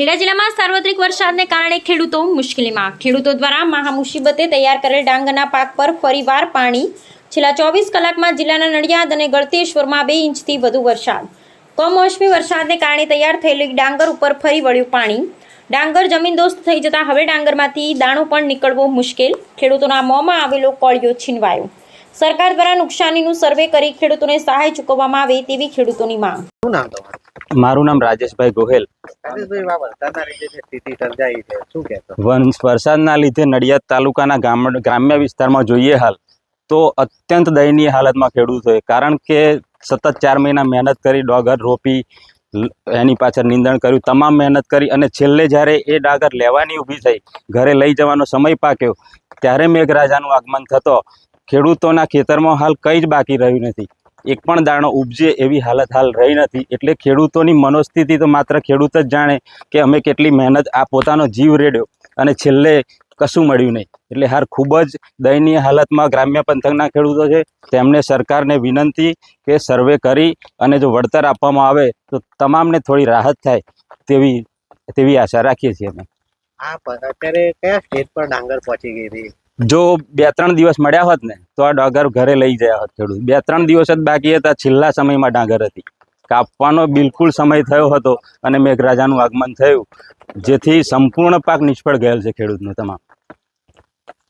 ખેડા જિલ્લામાં સાર્વત્રિક વરસાદને કારણે ખેડૂતો મુશ્કેલીમાં. ખેડૂતો દ્વારા મહા મુસીબતે તૈયાર કરેલ ડાંગરના પાક પર ફરીવાર પાણી. છેલ્લા ચોવીસ કલાકમાં જિલ્લાના નડિયાદ અને ગળતેશ્વરમાં બે ઇંચથી વધુ વરસાદ. કમોસમી વરસાદને કારણે તૈયાર થયેલી ડાંગર ઉપર ફરી વળ્યું પાણી. ડાંગર જમીનદોસ્ત થઈ જતા હવે ડાંગરમાંથી દાણો પણ નીકળવો મુશ્કેલ. ખેડૂતોના મોંમાં આવેલો કોળિયો છીનવાયો. સરકાર દ્વારા નુકસાનીનું સર્વે કરી ખેડૂતોને સહાય ચૂકવવામાં આવે તેવી ખેડૂતોની માંગ. મારું નામ રાજેશભાઈ ગોહેલ. રાજેશભાઈ વરસાદના લીધે નડિયાદ તાલુકાના ગ્રામ્ય વિસ્તારમાં જોઈએ હાલ તો અત્યંત દયનીય હાલતમાં ખેડૂતો હોય. કારણ કે સતત ચાર મહિના મહેનત કરી, ડોગર રોપી એની પાછળ નિંદણ કર્યું, તમામ મહેનત કરી અને છેલ્લે જ્યારે એ ડાગર લેવાની ઊભી થઈ, ઘરે લઈ જવાનો સમય પાક્યો, ત્યારે મેઘરાજાનું આગમન થતો ખેડૂતોના ખેતરમાં હાલ કંઈ જ બાકી રહ્યું નથી. એક પણ દાણો ઉપજે એવી હાલત હાલ રહી નથી. એટલે ખેડૂતોની મનોસ્થિતિ તો માત્ર ખેડૂત જ જાણે કે અમે કેટલી મહેનત આ પોતાનો જીવ રેડ્યો અને છેલ્લે કશું મળ્યું નહીં. એટલે હાર ખૂબ જ દયનીય હાલતમાં ગ્રામ્ય પંથકના ખેડૂતો છે. તેમને સરકારને વિનંતી કે સર્વે કરી અને જો વળતર આપવામાં આવે તો તમામને થોડી રાહત થાય તેવી તેવી આશા રાખીએ છીએ અમે. હા અત્યારે કયા સ્ટેજ પર ડાંગર પહોંચી ગઈ હતી? જો બે ત્રણ દિવસ મળ્યા હોત ને, તો આ ડાંગર ઘરે લઈ ગયા હોત ખેડૂત. બે ત્રણ દિવસ જ બાકી હતા, છેલ્લા સમયમાં ડાંગર હતી. કાપવાનો બિલકુલ સમય થયો હતો અને મેઘરાજાનું આગમન થયું, જેથી સંપૂર્ણ પાક નિષ્ફળ ગયેલ છે ખેડૂતનો તમામ.